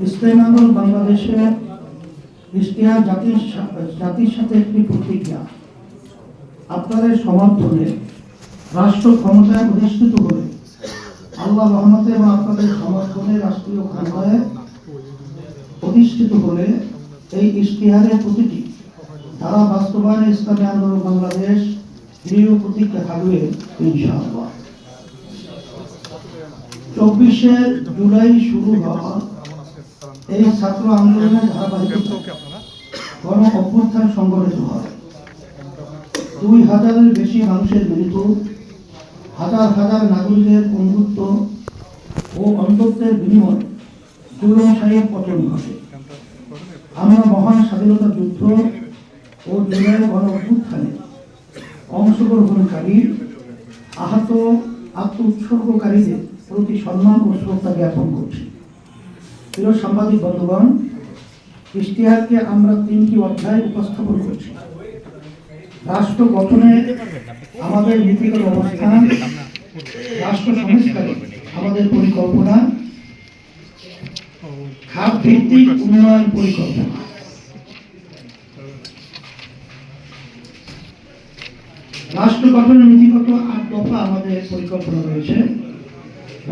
ইসলাম আন্দোলন বাংলাদেশে ইশতেহার জাতির জাতির সাথে একটি প্রতিজ্ঞা আপনাদের সমর্থনে, রাষ্ট্র ক্ষমতায় অধিষ্ঠিত করে আল্লাহ রহমতে এবং আপনাদের সমর্থনে রাষ্ট্রীয় ক্ষমতায় অধিষ্ঠিত করে এই ইশতেহারের প্রতিটি তারা বাস্তবায়নে ইসলামী আন্দোলন বাংলাদেশ দৃঢ় প্রতিজ্ঞা থাকবে, ইনশাআল্লাহ। চব্বিশে জুলাই শুরু হওয়া এই ছাত্র আন্দোলনের ধারাবাহিকতা গণ অভ্যুত্থান সংগঠিত হয়। দুই হাজারের বেশি মানুষের মৃত্যু, হাজার হাজার নাগরিকের বন্ধুত্ব ও অন্তত্বের বিনিময়ে জুলম সাহেব পতন ঘটে। আমরা মহান স্বাধীনতা যুদ্ধ ও জুলাইয়ের গণ অভ্যুত্থানে অংশগ্রহণকারী, আহত আত্ম উৎসর্গকারীদের প্রতি সম্মান ও শ্রদ্ধা জ্ঞাপন করছি। প্রিয় সাংবাদিক বন্ধুগণ, ইশতেহারকে আমরা তিনটি অধ্যায় উপস্থাপন করছি। রাষ্ট্র গঠনে আমাদের নীতিগত অবস্থান, রাষ্ট্র সংস্কারে আমাদের পরিকল্পনা খাত ভিত্তিক উন্নয়ন পরিকল্পনা। রাষ্ট্র গঠনের নীতিগত আট দফা আমাদের পরিকল্পনা রয়েছে।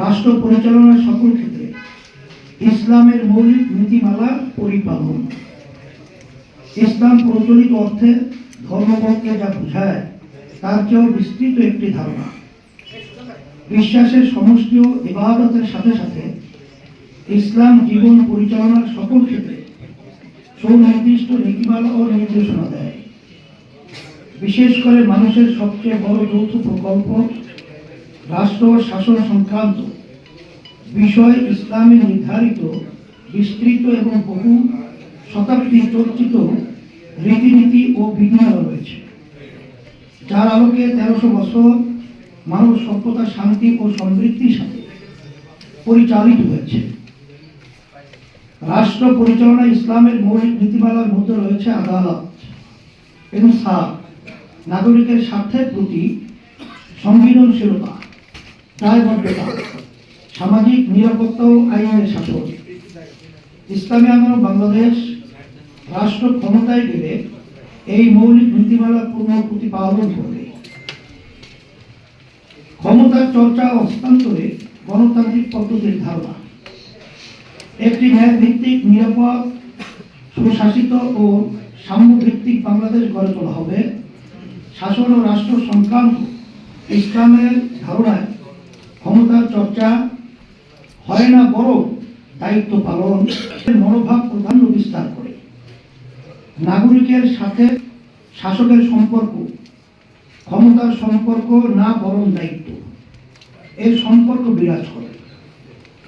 রাষ্ট্র পরিচালনার সকল ক্ষেত্রে ইসলামের মৌলিক নীতিমালা পরিপালন। ইসলাম প্রচলিত অর্থে ধর্মপক্ষে যা বোঝায়, তার চেয়েও বিস্তৃত একটি ধারণা। বিশ্বাসের সমষ্টি ও ইবাদতের সাথে সাথে ইসলাম জীবন পরিচালনার সকল ক্ষেত্রে সুনির্দিষ্ট নীতিমালা ও নির্দেশনা দেয়। বিশেষ করে মানুষের সবচেয়ে বড় যৌথ প্রকল্প, রাষ্ট্র শাসন সংক্রান্ত। বিষয় ইসলামে নির্ধারিত, বিস্তৃত এবং বহু শতাব্দী চর্চিত রীতিনীতি ও বিধিমালা রয়েছে। যার আলোকে তেরোশো বছর মানব সভ্যতা শান্তি ও সমৃদ্ধির সাথে পরিচালিত হয়েছে। রাষ্ট্র পরিচালনা ইসলামের মৌলিক নীতিমালার মধ্যে রয়েছে আদালত ইনসাফ নাগরিকের স্বার্থের প্রতি সংবেদনশীলতা, দায়বদ্ধতা। সামাজিক নিরাপত্তা ও আইনের শাসন ইসলামী আন্দোলন বাংলাদেশ রাষ্ট্র ক্ষমতায় গেলে এই মৌলিক নীতিমালা পূর্ণ প্রতিপালন করবে। ক্ষমতার চর্চা ও হস্তান্তরে গণতান্ত্রিক পদ্ধতির ধারণা। একটি ন্যায় ভিত্তিক নিরাপদ, সুশাসিত ও সাম্যভিত্তিক বাংলাদেশ গড়ে তোলা হবে। শাসন ও রাষ্ট্র সংক্রান্ত ইসলামের ধারণায় ক্ষমতার চর্চা হয় না বড়, দায়িত্ব পালন মনোভাব প্রাধান্য বিস্তার করে। নাগরিকের সাথে শাসকের সম্পর্ক, ক্ষমতার সম্পর্ক না বরং দায়িত্ব এর সম্পর্ক বিরাজ করে।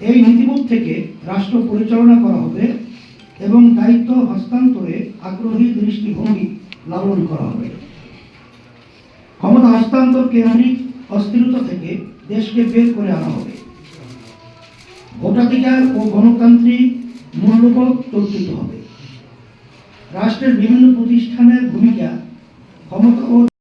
এই নীতিবোধ থেকে রাষ্ট্র পরিচালনা করা হবে এবং দায়িত্ব হস্তান্তরে আগ্রহী দৃষ্টিভঙ্গি লালন করা হবে। ক্ষমতা হস্তান্তর কেন্দ্রিক অস্থিরতা থেকে দেশকে বের করে আনা হবে। ভোটাধিকার ও গণতান্ত্রিক মূল্যবোধ চর্চিত হবে। রাষ্ট্রের বিভিন্ন প্রতিষ্ঠানের ভূমিকা ক্ষমতা ও